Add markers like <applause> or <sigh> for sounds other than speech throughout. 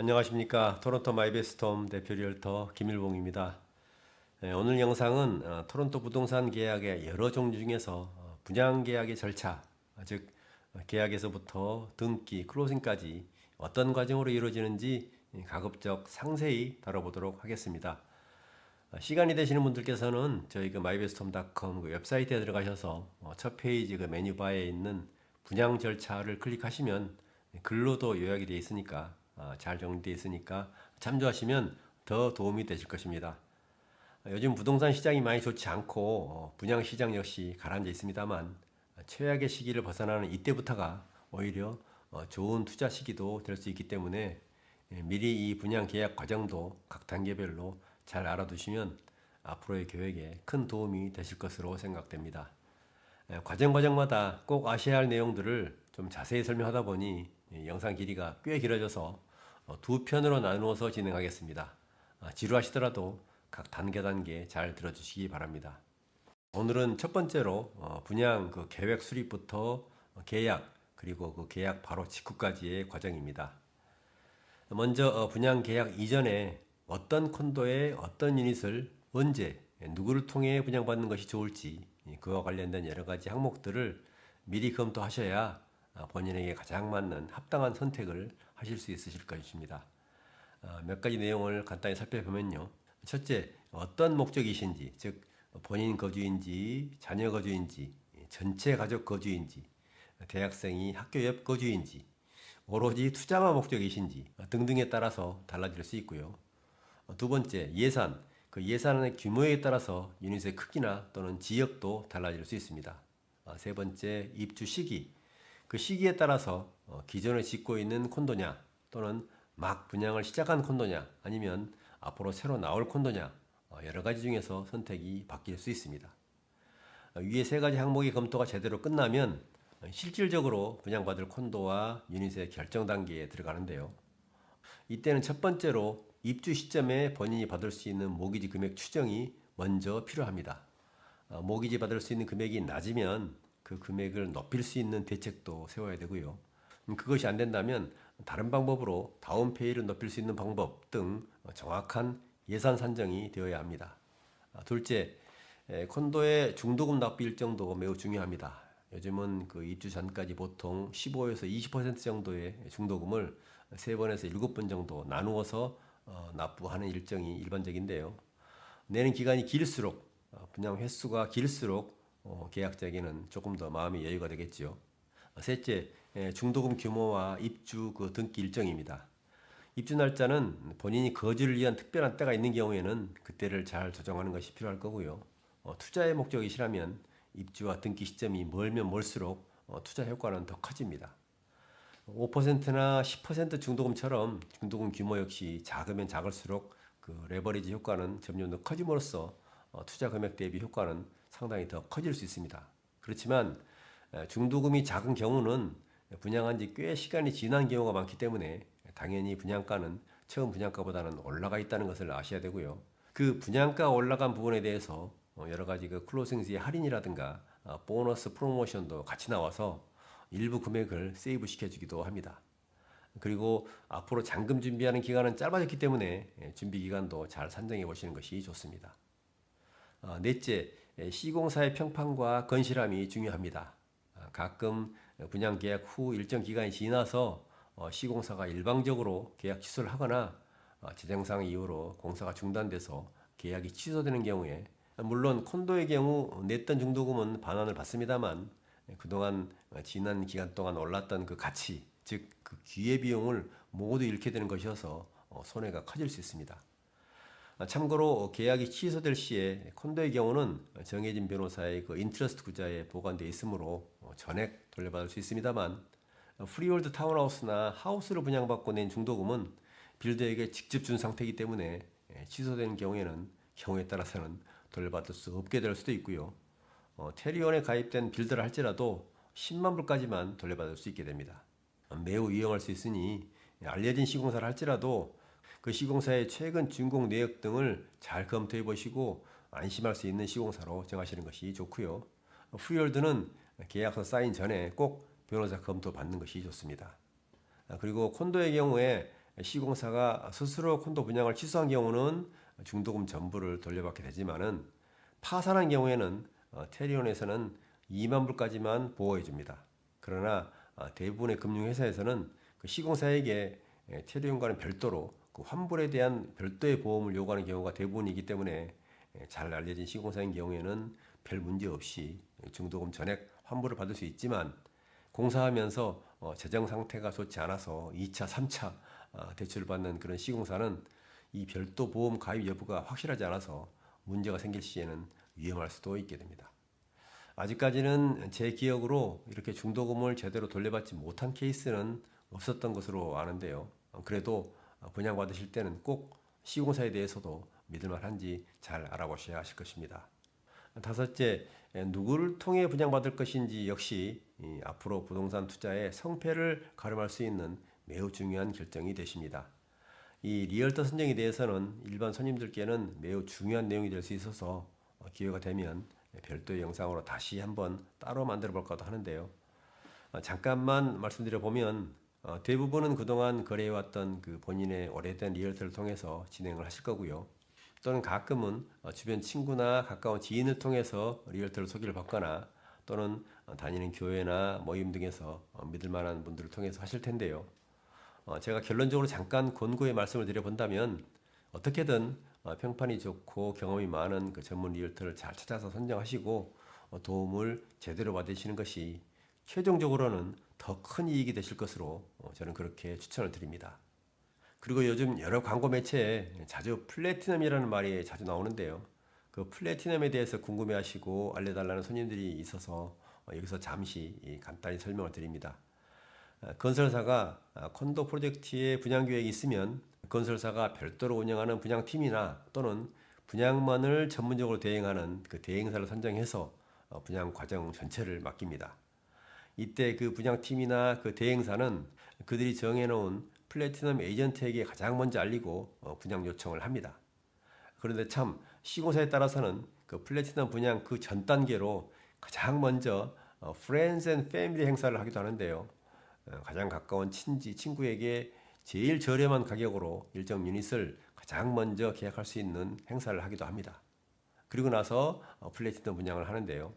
안녕하십니까 토론토 마이베스톰 대표 리얼터 김일봉입니다. 예, 오늘 영상은 어, 토론토 부동산 계약의 여러 종류 중에서 어, 분양 계약의 절차, 아, 즉 어, 계약에서부터 등기, 클로징까지 어떤 과정으로 이루어지는지 예, 가급적 상세히 다뤄보도록 하겠습니다. 어, 시간이 되시는 분들께서는 저희 그 마이베스톰닷컴 그 웹사이트에 들어가셔서 어, 첫 페이지 그 메뉴바에 있는 분양 절차를 클릭하시면 글로도 요약이 되어 있으니까 어, 잘 정리되어 있으니까 참조하시면 더 도움이 되실 것입니다. 어, 요즘 부동산 시장이 많이 좋지 않고 어, 분양 시장 역시 가라앉아 있습니다만 어, 최악의 시기를 벗어나는 이때부터가 오히려 어, 좋은 투자 시기도 될 수 있기 때문에 예, 미리 이 분양 계약 과정도 각 단계별로 잘 알아두시면 앞으로의 계획에 큰 도움이 되실 것으로 생각됩니다. 예, 과정 과정마다 꼭 아셔야 할 내용들을 좀 자세히 설명하다 보니 이 영상 길이가 꽤 길어져서 어, 두 편으로 나누어서 진행하겠습니다. 아, 지루하시더라도 각 단계 단계 잘 들어주시기 바랍니다. 오늘은 첫 번째로 어, 분양 그 계획 수립부터 어, 계약 그리고 그 계약 바로 직후까지의 과정입니다. 먼저 어, 분양 계약 이전에 어떤 콘도에 어떤 유닛을 언제 누구를 통해 분양받는 것이 좋을지 이, 그와 관련된 여러 가지 항목들을 미리 검토하셔야 아, 본인에게 가장 맞는 합당한 선택을 하실 수 있으실 것입니다. 아, 몇 가지 내용을 간단히 살펴보면요. 첫째, 어떤 목적이신지, 즉 본인 거주인지, 자녀 거주인지, 전체 가족 거주인지, 대학생이 학교 옆 거주인지, 오로지 투자만 목적이신지 등등에 따라서 달라질 수 있고요. 어, 두 번째, 예산. 그 예산의 규모에 따라서 유닛의 크기나 또는 지역도 달라질 수 있습니다. 아, 세 번째, 입주 시기. 그 시기에 따라서 어, 기존에 짓고 있는 콘도냐 또는 막 분양을 시작한 콘도냐 아니면 앞으로 새로 나올 콘도냐 어, 여러 가지 중에서 선택이 바뀔 수 있습니다. 어, 위에 세 가지 항목의 검토가 제대로 끝나면 어, 실질적으로 분양받을 콘도와 유닛의 결정 단계에 들어가는데요. 이때는 첫 번째로 입주 시점에 본인이 받을 수 있는 모기지 금액 추정이 먼저 필요합니다. 어, 모기지 받을 수 있는 금액이 낮으면 그 금액을 높일 수 있는 대책도 세워야 되고요. 음, 그것이 안 된다면 다른 방법으로 다운페이를 높일 수 있는 방법 등 정확한 예산 산정이 되어야 합니다. 아, 둘째, 에, 콘도의 중도금 납부 일정도 매우 중요합니다. 요즘은 그 입주 전까지 보통 15에서 20% 정도의 중도금을 세 번에서 일곱 번 정도 나누어서 어, 납부하는 일정이 일반적인데요. 내는 기간이 길수록 어, 분양 횟수가 길수록 어, 계약자에게는 조금 더 마음의 여유가 되겠지요. 어, 셋째, 에, 중도금 규모와 입주 그 등기 일정입니다. 입주 날짜는 본인이 거주를 위한 특별한 때가 있는 경우에는 그때를 잘 조정하는 것이 필요할 거고요. 어, 투자의 목적이시라면 입주와 등기 시점이 멀면 멀수록 어, 투자 효과는 더 커집니다. 5%나 10% 중도금처럼 중도금 규모 역시 작으면 작을수록 그 레버리지 효과는 점점 더 커짐으로써 어, 투자 금액 대비 효과는 상당히 더 커질 수 있습니다. 그렇지만 에, 중도금이 작은 경우는 분양한 지 꽤 시간이 지난 경우가 많기 때문에 당연히 분양가는 처음 분양가보다는 올라가 있다는 것을 아셔야 되고요. 그 분양가 올라간 부분에 대해서 어, 여러 가지 그 클로징스의 할인이라든가 어, 보너스 프로모션도 같이 나와서 일부 금액을 세이브 시켜주기도 합니다. 그리고 앞으로 잔금 준비하는 기간은 짧아졌기 때문에 예, 준비 기간도 잘 산정해 보시는 것이 좋습니다. 어, 넷째, 예, 시공사의 평판과 건실함이 중요합니다. 아, 가끔 분양 계약 후 일정 기간이 지나서 어, 시공사가 일방적으로 계약 취소를 하거나 어, 재정상 이유로 공사가 중단돼서 계약이 취소되는 경우에 물론 콘도의 경우 냈던 중도금은 반환을 받습니다만 예, 그동안 지난 기간 동안 올랐던 그 가치 즉 그 기회 비용을 모두 잃게 되는 것이어서 어, 손해가 커질 수 있습니다. 아, 참고로 계약이 취소될 시에 콘도의 경우는 정해진 변호사의 그 인트러스트 구자에 보관되어 있으므로 어, 전액 돌려받을 수 있습니다만 어, 프리홀드 타운하우스나 하우스를 분양받고 낸 중도금은 빌더에게 직접 준 상태이기 때문에 예, 취소된 경우에는 경우에 따라서는 돌려받을 수 없게 될 수도 있고요. 어, 테리온에 가입된 빌더를 할지라도 10만 불까지만 돌려받을 수 있게 됩니다. 어, 매우 유용할 수 있으니 알려진 시공사를 할지라도 그 시공사의 최근 준공 내역 등을 잘 검토해 보시고 안심할 수 있는 시공사로 정하시는 것이 좋고요. 프리홀드는 계약서 사인 전에 꼭 변호사 검토 받는 것이 좋습니다. 아, 그리고 콘도의 경우에 시공사가 스스로 콘도 분양을 취소한 경우는 중도금 전부를 돌려받게 되지만은 파산한 경우에는 어, 테리온에서는 2만 불까지만 보호해 줍니다. 그러나 어, 대부분의 금융회사에서는 그 시공사에게 예, 테리온과는 별도로 그 환불에 대한 별도의 보험을 요구하는 경우가 대부분이기 때문에 예, 잘 알려진 시공사인 경우에는 별 문제 없이 중도금 전액 환불을 받을 수 있지만 공사하면서 어, 재정 상태가 좋지 않아서 2차, 3차 아, 대출을 받는 그런 시공사는 이 별도 보험 가입 여부가 확실하지 않아서 문제가 생길 시에는 위험할 수도 있게 됩니다. 아직까지는 제 기억으로 이렇게 중도금을 제대로 돌려받지 못한 케이스는 없었던 것으로 아는데요. 어, 그래도 분양받으실 때는 꼭 시공사에 대해서도 믿을 만한지 잘 알아보셔야 하실 것입니다. 다섯째, 에, 누구를 통해 분양받을 것인지 역시 이 앞으로 부동산 투자의 성패를 가름할 수 있는 매우 중요한 결정이 되십니다. 이 리얼터 선정에 대해서는 일반 손님들께는 매우 중요한 내용이 될 수 있어서 어, 기회가 되면 별도의 영상으로 다시 한번 따로 만들어 볼까도 하는데요. 어, 잠깐만 말씀드려 보면 어, 대부분은 그동안 거래해왔던 그 본인의 오래된 리얼터를 통해서 진행을 하실 거고요. 또는 가끔은 어, 주변 친구나 가까운 지인을 통해서 리얼터를 소개를 받거나 또는 어, 다니는 교회나 모임 등에서 어, 믿을 만한 분들을 통해서 하실 텐데요. 어, 제가 결론적으로 잠깐 권고의 말씀을 드려본다면 어떻게든 어, 평판이 좋고 경험이 많은 그 전문 리얼터를 잘 찾아서 선정하시고 어, 도움을 제대로 받으시는 것이 최종적으로는 더 큰 이익이 되실 것으로 어, 저는 그렇게 추천을 드립니다. 그리고 요즘 여러 광고 매체에 자주 플래티넘이라는 말이 자주 나오는데요. 그 플래티넘에 대해서 궁금해 하시고 알려달라는 손님들이 있어서 어, 여기서 잠시 이 간단히 설명을 드립니다. 아, 건설사가 아, 콘도 프로젝트의 분양 계획이 있으면 건설사가 별도로 운영하는 분양팀이나 또는 분양만을 전문적으로 대행하는 그 대행사를 선정해서 어, 분양 과정 전체를 맡깁니다. 이때 그 분양팀이나 그 대행사는 그들이 정해놓은 플래티넘 에이전트에게 가장 먼저 알리고 어, 분양 요청을 합니다. 그런데 참 시공사에 따라서는 그 플래티넘 분양 그 전 단계로 가장 먼저 어, 프렌즈 앤 패밀리 행사를 하기도 하는데요. 어, 가장 가까운 친지, 친구에게 제일 저렴한 가격으로 일정 유닛을 가장 먼저 계약할 수 있는 행사를 하기도 합니다. 그리고 나서 어, 플래티넘 분양을 하는데요.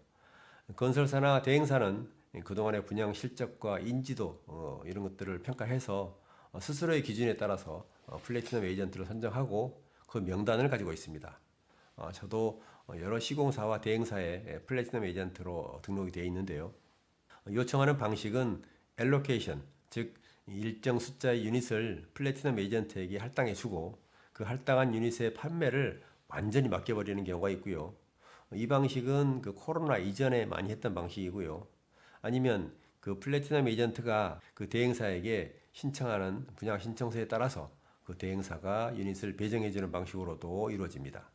건설사나 대행사는 그동안의 분양 실적과 인지도 어, 이런 것들을 평가해서 어, 스스로의 기준에 따라서 어, 플래티넘 에이전트를 선정하고 그 명단을 가지고 있습니다. 어, 저도 어, 여러 시공사와 대행사에 예, 플래티넘 에이전트로 등록이 되어 있는데요. 어, 요청하는 방식은 엘로케이션, 즉 일정 숫자의 유닛을 플래티넘 에이전트에게 할당해 주고 그 할당한 유닛의 판매를 완전히 맡겨버리는 경우가 있고요. 이 방식은 그 코로나 이전에 많이 했던 방식이고요. 아니면 그 플래티넘 에이전트가 그 대행사에게 신청하는 분양 신청서에 따라서 그 대행사가 유닛을 배정해주는 방식으로도 이루어집니다.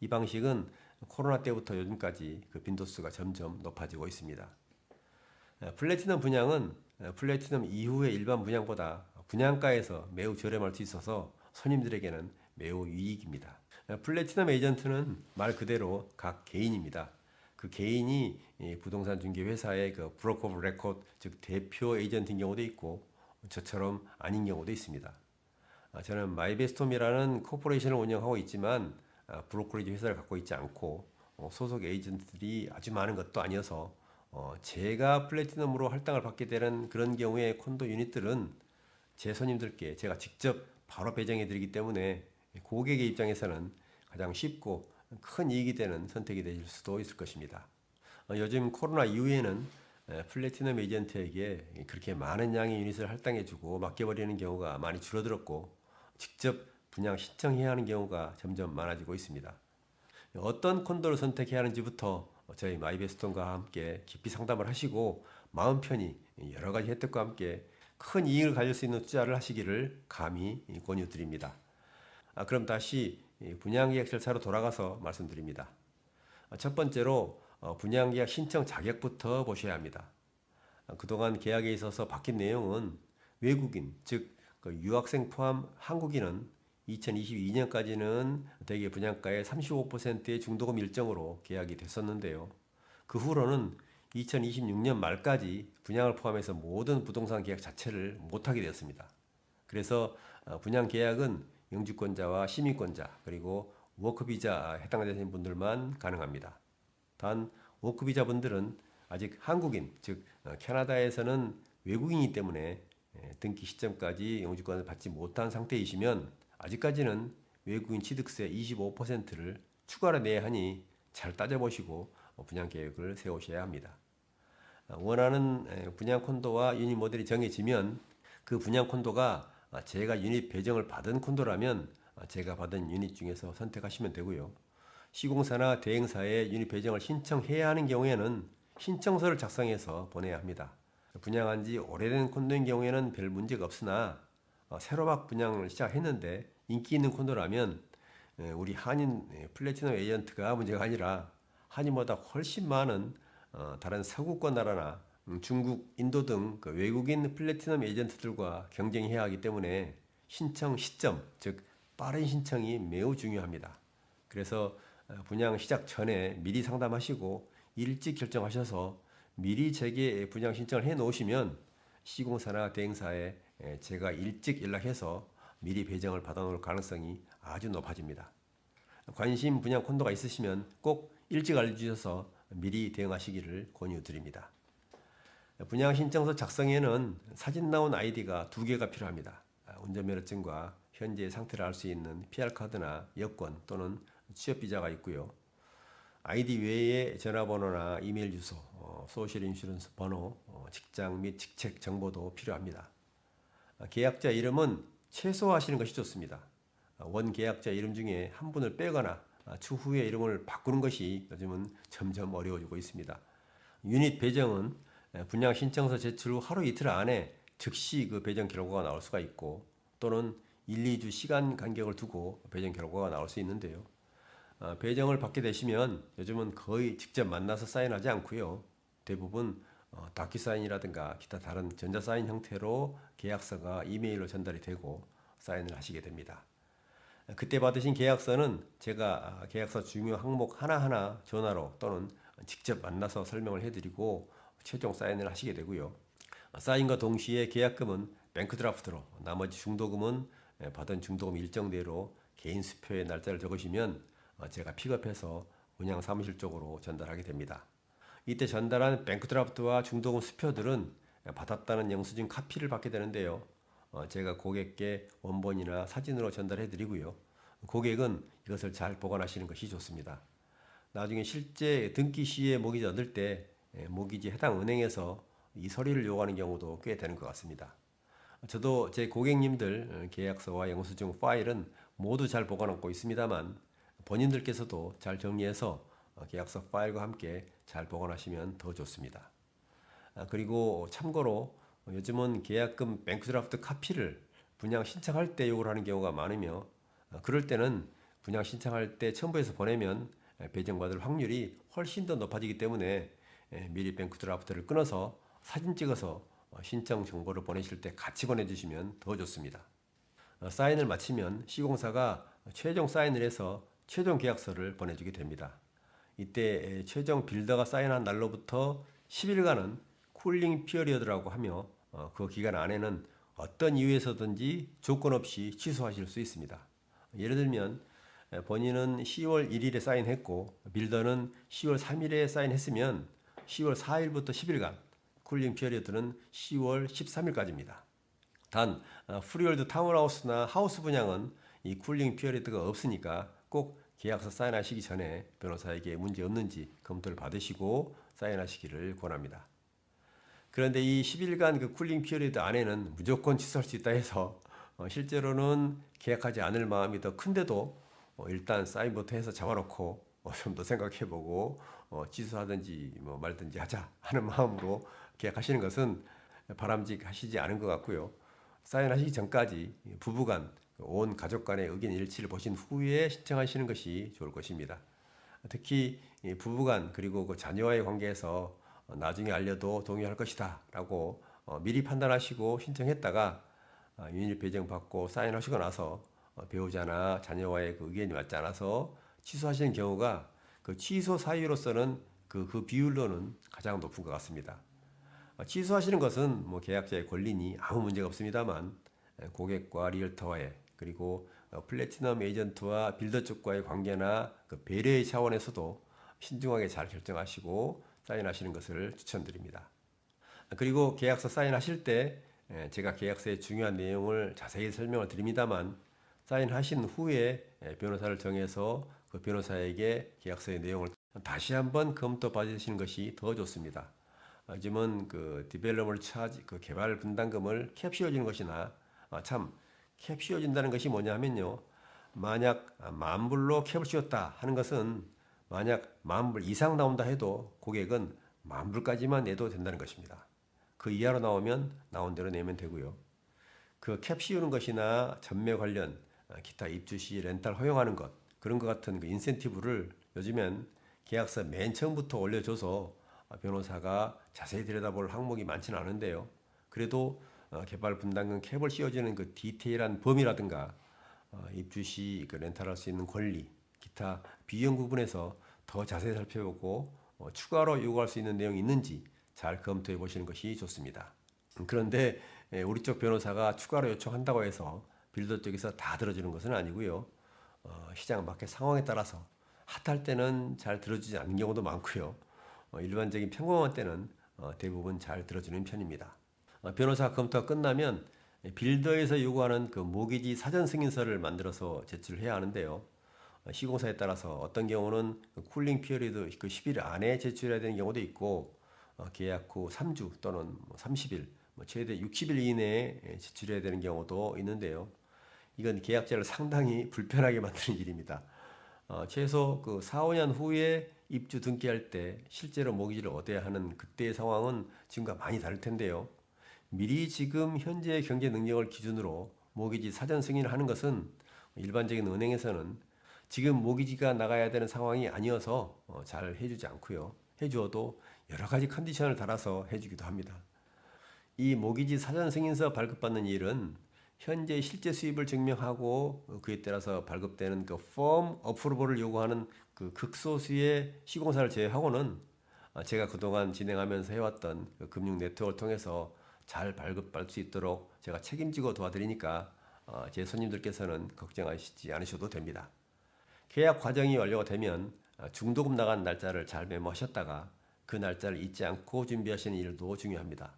이 방식은 코로나 때부터 요즘까지 그 빈도수가 점점 높아지고 있습니다. 에, 플래티넘 분양은 에, 플래티넘 이후의 일반 분양보다 분양가에서 매우 저렴할 수 있어서 손님들에게는 매우 유익입니다. 에, 플래티넘 에이전트는 말 그대로 각 개인입니다. 그 개인이 이 부동산 중개 회사의 그 브로커 오브 레코드 즉 대표 에이전트인 경우도 있고 저처럼 아닌 경우도 있습니다. 아, 저는 마이베스톰이라는 코퍼레이션을 운영하고 있지만 아, 브로커리지 회사를 갖고 있지 않고 어, 소속 에이전트들이 아주 많은 것도 아니어서 어, 제가 플래티넘으로 할당을 받게 되는 그런 경우에 콘도 유닛들은 제 손님들께 제가 직접 바로 배정해 드리기 때문에 고객의 입장에서는 가장 쉽고 큰 이익이 되는 선택이 될 수도 있을 것입니다. 어, 요즘 코로나 이후에는 에, 플래티넘 에이전트에게 그렇게 많은 양의 유닛을 할당해주고 맡겨버리는 경우가 많이 줄어들었고 직접 분양 신청해야 하는 경우가 점점 많아지고 있습니다. 어떤 콘도를 선택해야 하는지부터 저희 마이베스톤과 함께 깊이 상담을 하시고 마음 편히 여러 가지 혜택과 함께 큰 이익을 가질 수 있는 투자를 하시기를 감히 권유드립니다. 아, 그럼 다시 이 분양 계약 절차로 돌아가서 말씀드립니다. 아, 첫 번째로 어, 분양계약 신청 자격부터 보셔야 합니다. 아, 그동안 계약에 있어서 바뀐 내용은 외국인, 즉그 유학생 포함 한국인은 2022년까지는 대개 분양가의 35%의 중도금 일정으로 계약이 됐었는데요. 그 후로는 2026년 말까지 분양을 포함해서 모든 부동산 계약 자체를 못하게 되었습니다. 그래서 어, 분양 계약은 영주권자와 시민권자 그리고 워크비자 해당되는 분들만 가능합니다. 단 워크비자 분들은 아직 한국인 즉 어, 캐나다에서는 외국인이기 때문에 예, 등기 시점까지 영주권을 받지 못한 상태이시면 아직까지는 외국인 취득세 25%를 추가로 내야 하니 잘 따져보시고 어, 분양 계획을 세우셔야 합니다. 아, 원하는 에, 분양 콘도와 유닛 모델이 정해지면 그 분양 콘도가 아, 제가 유닛 배정을 받은 콘도라면 아, 제가 받은 유닛 중에서 선택하시면 되고요. 시공사나 대행사에 유닛 배정을 신청해야 하는 경우에는 신청서를 작성해서 보내야 합니다. 분양한 지 오래된 콘도인 경우에는 별 문제가 없으나 어, 새로 막 분양을 시작했는데 인기 있는 콘도라면 에, 우리 한인 에, 플래티넘 에이전트가 문제가 아니라 한인보다 훨씬 많은 어, 다른 서구권 나라나 음, 중국, 인도 등그 외국인 플래티넘 에이전트들과 경쟁해야 하기 때문에 신청 시점, 즉 빠른 신청이 매우 중요합니다. 그래서 어, 분양 시작 전에 미리 상담하시고 일찍 결정하셔서 미리 제게 분양 신청을 해 놓으시면 시공사나 대행사에 에, 제가 일찍 연락해서 미리 배정을 받아 놓을 가능성이 아주 높아집니다. 관심 분양 콘도가 있으시면 꼭 일찍 알려주셔서 미리 대응하시기를 권유드립니다. 분양 신청서 작성에는 사진 나온 아이디가 두 개가 필요합니다. 아, 운전면허증과 현재 상태를 알 수 있는 PR카드나 여권 또는 취업 비자가 있고요. 아이디 외에 전화번호나 이메일 주소, 어, 소셜 인슈런스 번호, 어, 직장 및 직책 정보도 필요합니다. 아, 계약자 이름은 최소화하시는 것이 좋습니다. 아, 원 계약자 이름 중에 한 분을 빼거나 아, 추후에 이름을 바꾸는 것이 요즘은 점점 어려워지고 있습니다. 유닛 배정은 에, 분양 신청서 제출 후 하루 이틀 안에 즉시 그 배정 결과가 나올 수가 있고 또는 1, 2주 시간 간격을 두고 배정 결과가 나올 수 있는데요. 아, 배정을 받게 되시면 요즘은 거의 직접 만나서 사인하지 않고요. 대부분 어, 다큐 사인이라든가 기타 다른 전자 사인 형태로 계약서가 이메일로 전달이 되고 사인을 하시게 됩니다. 그때 받으신 계약서는 제가 아, 계약서 중요 항목 하나하나 전화로 또는 직접 만나서 설명을 해드리고 최종 사인을 하시게 되고요. 아, 사인과 동시에 계약금은 뱅크 드라프트로 나머지 중도금은 예, 받은 중도금 일정대로 개인 수표에 날짜를 적으시면 어, 제가 픽업해서 운영 사무실 쪽으로 전달하게 됩니다. 이때 전달한 뱅크 드라프트와 중도금 수표들은 받았다는 영수증 카피를 받게 되는데요. 어, 제가 고객께 원본이나 사진으로 전달해 드리고요. 고객은 이것을 잘 보관하시는 것이 좋습니다. 나중에 실제 등기 시에 모기지 얻을 때 예, 모기지 해당 은행에서 이 서류를 요구하는 경우도 꽤 되는 것 같습니다. 저도 제 고객님들 어, 계약서와 영수증 파일은 모두 잘 보관하고 있습니다만 본인들께서도 잘 정리해서 어, 계약서 파일과 함께 잘 보관하시면 더 좋습니다. 아, 그리고 참고로 요즘은 계약금 뱅크 드라프트 카피를 분양 신청할 때 요구를 하는 경우가 많으며 어, 그럴 때는 분양 신청할 때 첨부해서 보내면 에, 배정받을 확률이 훨씬 더 높아지기 때문에 에, 미리 뱅크 드라프트를 끊어서 사진 찍어서 어, 신청 정보를 보내실 때 같이 보내주시면 더 좋습니다. 어, 사인을 마치면 시공사가 최종 사인을 해서 최종 계약서를 보내주게 됩니다. 이때 에, 최종 빌더가 사인한 날로부터 10일간은 쿨링 피어리어드라고 하며 어, 그 기간 안에는 어떤 이유에서든지 조건 없이 취소하실 수 있습니다. 예를 들면 에, 본인은 10월 1일에 사인했고 빌더는 10월 3일에 사인했으면 10월 4일부터 10일간 쿨링 피어리어드는 10월 13일까지입니다. 단 어, 프리월드 타운하우스나 하우스 분양은 이 쿨링 피어리드가 없으니까 꼭 계약서 사인하시기 전에 변호사에게 문제 없는지 검토를 받으시고 사인하시기를 권합니다. 그런데 이 10일간 그 쿨링 피어리드 안에는 무조건 취소할 수 있다 해서 어, 실제로는 계약하지 않을 마음이 더 큰데도 어, 일단 사인부터 해서 잡아놓고 어, 좀더 생각해보고 어, 취소하든지 뭐 말든지 하자 하는 마음으로 계약하시는 것은 바람직하시지 않은 것 같고요. 사인하시기 전까지 부부간 온 가족 간의 의견 일치를 보신 후에 신청하시는 것이 좋을 것입니다. 특히 이 부부간 그리고 그 자녀와의 관계에서 어, 나중에 알려도 동의할 것이다 라고 어, 미리 판단하시고 신청했다가 아, 유닛 배정 받고 사인하시고 나서 어, 배우자나 자녀와의 그 의견이 맞지 않아서 취소하시는 경우가 그 취소 사유로서는 그, 그 비율로는 가장 높은 것 같습니다. 어, 취소하시는 것은 뭐 계약자의 권리니 아무 문제가 없습니다만 고객과 리얼터와의 그리고 어, 플래티넘 에이전트와 빌더 쪽과의 관계나 그 배려의 차원에서도 신중하게 잘 결정하시고 사인하시는 것을 추천드립니다. 그리고 계약서 사인하실 때 에, 제가 계약서의 중요한 내용을 자세히 설명을 드립니다만 사인하신 후에 에, 변호사를 정해서 그 변호사에게 계약서의 내용을 다시 한번 검토 받으시는 것이 더 좋습니다. 아, 요즘은 그 디벨로퍼 차지 그 개발 분담금을 캡 씌워주는 것이나 아, 참 캡 씌워준다는 것이 뭐냐 하면요 만약 아, 만 불로 캡을 씌웠다 하는 것은 만약 만불 이상 나온다 해도 고객은 만 불까지만 내도 된다는 것입니다. 그 이하로 나오면 나온 대로 내면 되고요. 그 캡 씌우는 것이나 전매 관련 아, 기타 입주 시 렌탈 허용하는 것 그런 것 같은 그 인센티브를 요즘엔 계약서 맨 처음부터 올려줘서 아, 변호사가 자세히 들여다볼 항목이 많지는 않은데요. 그래도 어, 개발 분담금 캡을 씌워주는 그 디테일한 범위라든가 어, 입주 시 그 렌탈할 수 있는 권리, 기타 비용 부분에서 더 자세히 살펴보고 어, 추가로 요구할 수 있는 내용이 있는지 잘 검토해 보시는 것이 좋습니다. 음, 그런데 예, 우리 쪽 변호사가 추가로 요청한다고 해서 빌더 쪽에서 다 들어주는 것은 아니고요. 어, 시장 마켓 상황에 따라서 핫할 때는 잘 들어주지 않는 경우도 많고요. 어, 일반적인 평범한 때는 어, 대부분 잘 들어주는 편입니다. 어, 변호사 검토가 끝나면 빌더에서 요구하는 그 모기지 사전 승인서를 만들어서 제출해야 하는데요. 어, 시공사에 따라서 어떤 경우는 그 쿨링 피어리드 그 10일 안에 제출해야 되는 경우도 있고 어, 계약 후 3주 또는 뭐 30일, 뭐 최대 60일 이내에 예, 제출해야 되는 경우도 있는데요. 이건 계약자를 상당히 <laughs> 불편하게 만드는 일입니다. 어, 최소 그 4, 5년 후에 입주 등기할 때 실제로 모기지를 얻어야 하는 그때의 상황은 지금과 많이 다를 텐데요. 미리 지금 현재의 경제 능력을 기준으로 모기지 사전 승인을 하는 것은 일반적인 은행에서는 지금 모기지가 나가야 되는 상황이 아니어서 어, 잘 해주지 않고요. 해주어도 여러 가지 컨디션을 달아서 해주기도 합니다. 이 모기지 사전 승인서 발급받는 일은 현재 실제 수입을 증명하고 어, 그에 따라서 발급되는 그폼 어프로벌을 요구하는 그 극소수의 시공사를 제외하고는 아, 제가 그동안 진행하면서 해왔던 그 금융 네트워크를 통해서 잘 발급받을 수 있도록 제가 책임지고 도와드리니까 어, 제 손님들께서는 걱정하시지 않으셔도 됩니다. 계약 과정이 완료가 되면 아, 중도금 나간 날짜를 잘 메모하셨다가 그 날짜를 잊지 않고 준비하시는 일도 중요합니다.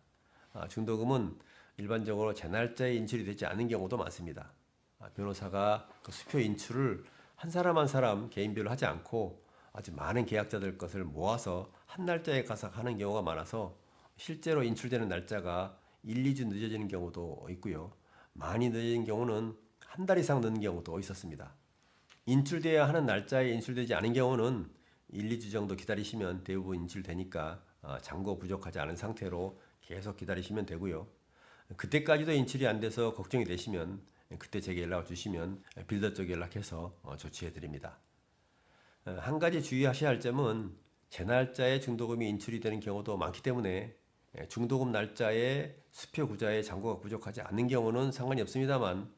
아, 중도금은 일반적으로 제 날짜에 인출이 되지 않은 경우도 많습니다. 아, 변호사가 그 수표 인출을 한 사람 한 사람 개인별로 하지 않고 아주 많은 계약자들 것을 모아서 한 날짜에 가서 하는 경우가 많아서 실제로 인출되는 날짜가 1, 2주 늦어지는 경우도 있고요. 많이 늦어진 경우는 한 달 이상 늦는 경우도 있었습니다. 인출돼야 하는 날짜에 인출되지 않은 경우는 1, 2주 정도 기다리시면 대부분 인출되니까 아, 잔고 부족하지 않은 상태로 계속 기다리시면 되고요. 그때까지도 인출이 안 돼서 걱정이 되시면 그때 제게 연락을 주시면 빌더 쪽에 연락해서 어, 조치해 드립니다. 어, 한 가지 주의하셔야 할 점은 제 날짜에 중도금이 인출이 되는 경우도 많기 때문에 예, 중도금 날짜에 수표 구자에 잔고가 부족하지 않는 경우는 상관이 없습니다만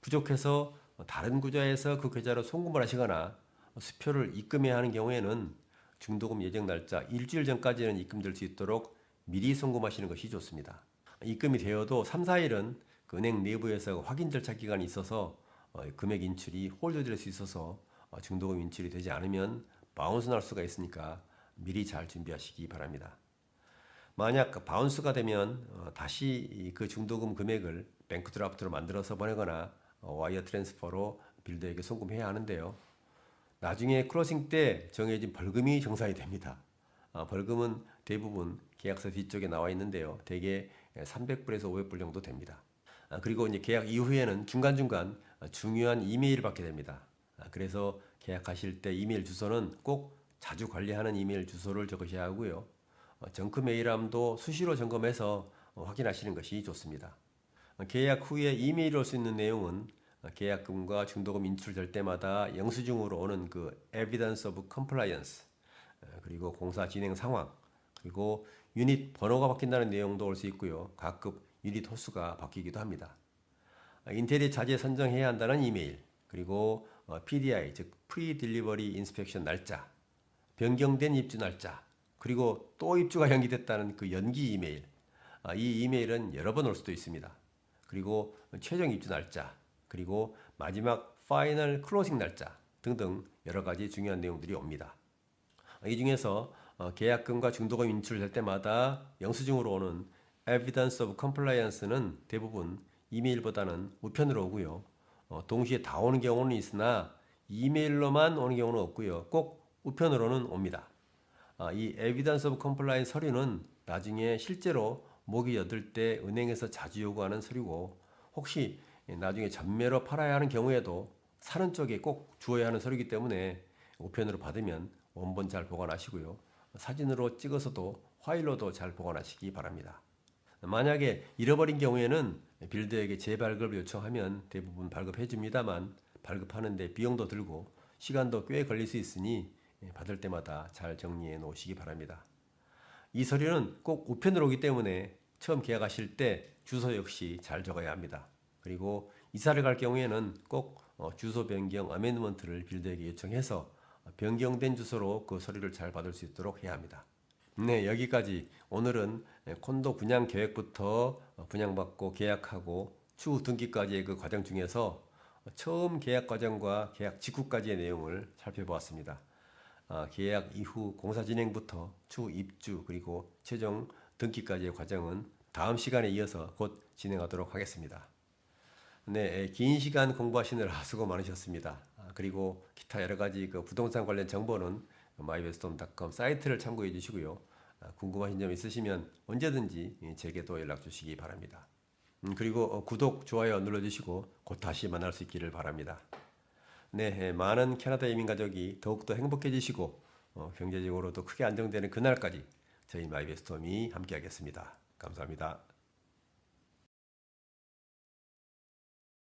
부족해서 다른 구자에서 그 계좌로 송금을 하시거나 수표를 입금해야 하는 경우에는 중도금 예정 날짜 일주일 전까지는 입금될 수 있도록 미리 송금하시는 것이 좋습니다. 입금이 되어도 3, 4일은 그 은행 내부에서 확인 절차 기간이 있어서 어, 금액 인출이 홀드될 수 있어서 어, 중도금 인출이 되지 않으면 바운스 날 수가 있으니까 미리 잘 준비하시기 바랍니다. 만약 그 바운스가 되면 어, 다시 이그 중도금 금액을 뱅크 드라프트로 만들어서 보내거나 어, 와이어 트랜스퍼로 빌더에게 송금해야 하는데요. 나중에 클로징 때 정해진 벌금이 정산이 됩니다. 아, 벌금은 대부분 계약서 뒤쪽에 나와 있는데요. 대개 300불에서 500불 정도 됩니다. 아, 그리고 이제 계약 이후에는 중간중간 중요한 이메일을 받게 됩니다. 아, 그래서 계약하실 때 이메일 주소는 꼭 자주 관리하는 이메일 주소를 적으셔야 하고요. 어, 정크 메일함도 수시로 점검해서 어, 확인하시는 것이 좋습니다. 어, 계약 후에 이메일 올 수 있는 내용은 어, 계약금과 중도금 인출될 때마다 영수증으로 오는 그 evidence of compliance 어, 그리고 공사 진행 상황 그리고 유닛 번호가 바뀐다는 내용도 올 수 있고요. 각급 유닛 호수가 바뀌기도 합니다. 아, 인테리어 자재 선정해야 한다는 이메일 그리고 어, PDI 즉 Pre-Delivery Inspection 날짜 변경된 입주 날짜 그리고 또 입주가 연기됐다는 그 연기 이메일 아, 이 이메일은 여러 번 올 수도 있습니다. 그리고 최종 입주 날짜, 그리고 마지막 파이널 클로징 날짜 등등 여러 가지 중요한 내용들이 옵니다. 이 중에서 어, 계약금과 중도금 인출될 때마다 영수증으로 오는 Evidence of Compliance는 대부분 이메일보다는 우편으로 오고요. 어, 동시에 다 오는 경우는 있으나 이메일로만 오는 경우는 없고요. 꼭 우편으로는 옵니다. 아, 이 Evidence of Compliance 서류는 나중에 실제로 목이 여들 때 은행에서 자주 요구하는 서류고 혹시 나중에 전매로 팔아야 하는 경우에도 사는 쪽에 꼭 주어야 하는 서류이기 때문에 우편으로 받으면 원본 잘 보관하시고요. 사진으로 찍어서도 파일로도 잘 보관하시기 바랍니다. 만약에 잃어버린 경우에는 빌더에게 재발급을 요청하면 대부분 발급해 줍니다만 발급하는데 비용도 들고 시간도 꽤 걸릴 수 있으니 받을 때마다 잘 정리해 놓으시기 바랍니다. 이 서류는 꼭 우편으로 오기 때문에 처음 계약하실 때 주소 역시 잘 적어야 합니다. 그리고 이사를 갈 경우에는 꼭 어, 주소 변경 어메인먼트를 빌더에게 요청해서 변경된 주소로 그 서류를 잘 받을 수 있도록 해야 합니다. 네, 여기까지 오늘은 콘도 분양 계획부터 분양받고 계약하고 추후 등기까지의 그 과정 중에서 처음 계약 과정과 계약 직후까지의 내용을 살펴보았습니다. 아, 계약 이후 공사 진행부터 추후 입주 그리고 최종 등기까지의 과정은 다음 시간에 이어서 곧 진행하도록 하겠습니다. 네, 긴 시간 공부하시느라 <laughs> 수고 많으셨습니다. 아, 그리고 기타 여러 가지 그 부동산 관련 정보는 mybedstorm.com 사이트를 참고해 주시고요. 아, 궁금하신 점 있으시면 언제든지 제게도 연락 주시기 바랍니다. 음, 그리고 어, 구독, 좋아요 눌러주시고 곧 다시 만날 수 있기를 바랍니다. 네, 많은 캐나다 이민 가족이 더욱더 행복해지시고 어, 경제적으로도 크게 안정되는 그날까지 저희 마이베스톰이 함께하겠습니다. 감사합니다.